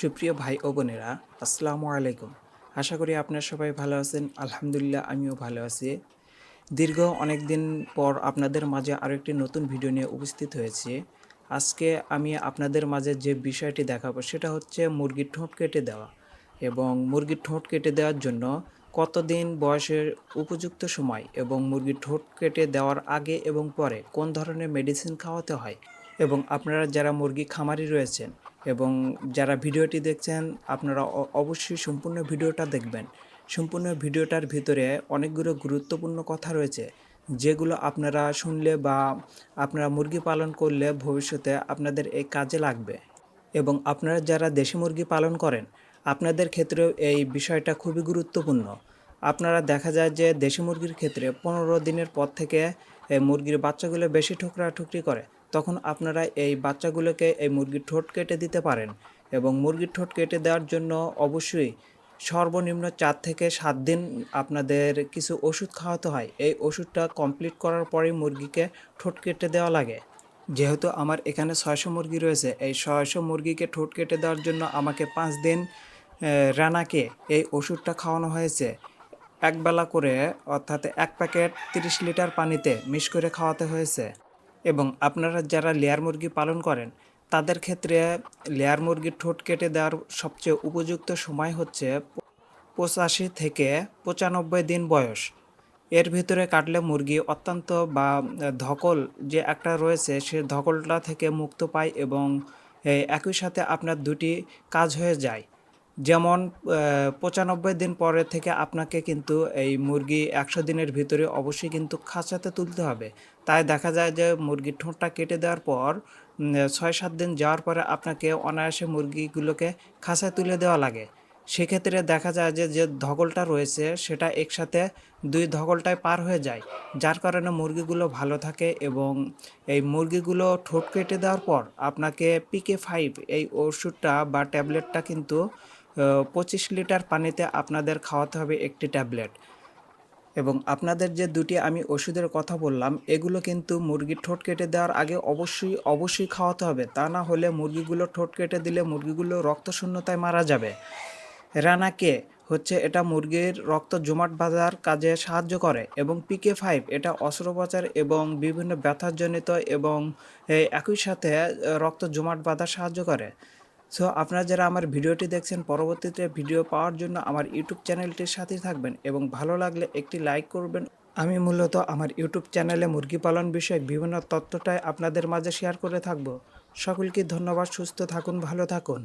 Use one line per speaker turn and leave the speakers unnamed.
সুপ্রিয় ভাই ও বোনেরা, আসসালামু আলাইকুম। আশা করি আপনারা সবাই ভালো আছেন। আলহামদুলিল্লাহ, আমিও ভালো আছি। দীর্ঘ অনেক দিন পর আপনাদের মাঝে আরও একটি নতুন ভিডিও নিয়ে উপস্থিত হয়েছি। আজকে আমি আপনাদের মাঝে যে বিষয়টি দেখাবো, সেটা হচ্ছে মুরগির ঠোঁট কেটে দেওয়া এবং মুরগির ঠোঁট কেটে দেওয়ার জন্য কতদিন বয়সের উপযুক্ত সময় এবং মুরগির ঠোঁট কেটে দেওয়ার আগে এবং পরে কোন ধরনের মেডিসিন খাওয়াতে হয় এবং আপনারা যারা মুরগি খামারি রয়েছেন এবং যারা ভিডিওটি দেখছেন, আপনারা অবশ্যই সম্পূর্ণ ভিডিওটা দেখবেন। সম্পূর্ণ ভিডিওটার ভিতরে অনেকগুলো গুরুত্বপূর্ণ কথা রয়েছে, যেগুলো আপনারা শুনলে বা আপনারা মুরগি পালন করলে ভবিষ্যতে আপনাদের এই কাজে লাগবে। এবং আপনারা যারা দেশি মুরগি পালন করেন, আপনাদের ক্ষেত্রেও এই বিষয়টা খুবই গুরুত্বপূর্ণ। আপনারা দেখা যায় যে দেশি মুরগির ক্ষেত্রে পনেরো দিনের পর থেকে মুরগির বাচ্চাগুলো বেশি ঠুকরা ঠুকরি করে। তখন আপনারা এই বাচ্চাগুলোকে এই মুরগির ঠোঁট কেটে দিতে পারেন এবং মুরগির ঠোঁট কেটে দেওয়ার জন্য অবশ্যই সর্বনিম্ন চার থেকে সাত দিন আপনাদের কিছু ওষুধ খাওয়াতে হয়। এই ওষুধটা কমপ্লিট করার পরেই মুরগিকে ঠোঁট কেটে দেওয়া লাগে। যেহেতু আমার এখানে ছয়শো মুরগি রয়েছে, এই ছয়শো মুরগিকে ঠোঁট কেটে দেওয়ার জন্য আমাকে পাঁচ দিন রানাকে এই ওষুধটা খাওয়ানো হয়েছে। একবেলা করে, অর্থাৎ এক প্যাকেট তিরিশ লিটার পানিতে মিশ করে খাওয়াতে হয়েছে। এবং আপনারা যারা লেয়ার মুরগি পালন করেন, তাদের ক্ষেত্রে লেয়ার মুরগির ঠোঁট কেটে দেওয়ার সবচেয়ে উপযুক্ত সময় হচ্ছে পঁচাশি থেকে পঁচানব্বই দিন বয়স। এর ভিতরে কাটলে মুরগি অত্যন্ত বা ধকল যে একটা রয়েছে, সে ধকলটা থেকে মুক্ত পায় এবং একই সাথে আপনার দুটি কাজ হয়ে যায়। যেমন পঁচানব্বই দিন পরে থেকে আপনাকে কিন্তু এই মুরগি একশো দিনের ভিতরে অবশ্যই কিন্তু খাঁচাতে তুলতে হবে। তাই দেখা যায় যে মুরগির ঠোঁটটা কেটে দেওয়ার পর ছয় সাত দিন যাওয়ার পরে আপনাকে অনায়াসে মুরগিগুলোকে খাঁচায় তুলে দেওয়া লাগে। সেক্ষেত্রে দেখা যায় যে যে ধকলটা রয়েছে সেটা একসাথে দুই ধকলটায় পার হয়ে যায়, যার কারণে মুরগিগুলো ভালো থাকে এবং এই মুরগিগুলো ঠোঁট কেটে দেওয়ার পর আপনাকে পিকে ফাইভ এই ওষুধটা বা ট্যাবলেটটা কিন্তু পঁচিশ লিটার পানিতে আপনাদের খাওয়াতে হবে একটি ট্যাবলেট। এবং আপনাদের যে দুটি আমি ওষুধের কথা বললাম, এগুলো কিন্তু মুরগির ঠোঁট কেটে দেওয়ার আগে অবশ্যই অবশ্যই খাওয়াতে হবে। তা না হলে মুরগিগুলো ঠোঁট কেটে দিলে মুরগিগুলো রক্তশূন্যতায় মারা যাবে। রানাকে হচ্ছে এটা মুরগির রক্ত জমাট বাঁধার কাজে সাহায্য করে এবং পিকে ফাইভ এটা অস্ত্রোপচার এবং বিভিন্ন ব্যথাজনিত এবং একই সাথে রক্ত জমাট বাঁধা সাহায্য করে। সো আপনারা যারা আমার ভিডিওটি দেখছেন, পরবর্তীতে ভিডিও পাওয়ার জন্য আমার ইউটিউব চ্যানেলটির সাথেই থাকবেন এবং ভালো লাগলে একটি লাইক করবেন। আমি মূলত আমার ইউটিউব চ্যানেলে মুরগি পালন বিষয়ক বিভিন্ন তথ্যটাই আপনাদের মাঝে শেয়ার করে থাকব। সকলকে ধন্যবাদ, সুস্থ থাকুন, ভালো থাকুন।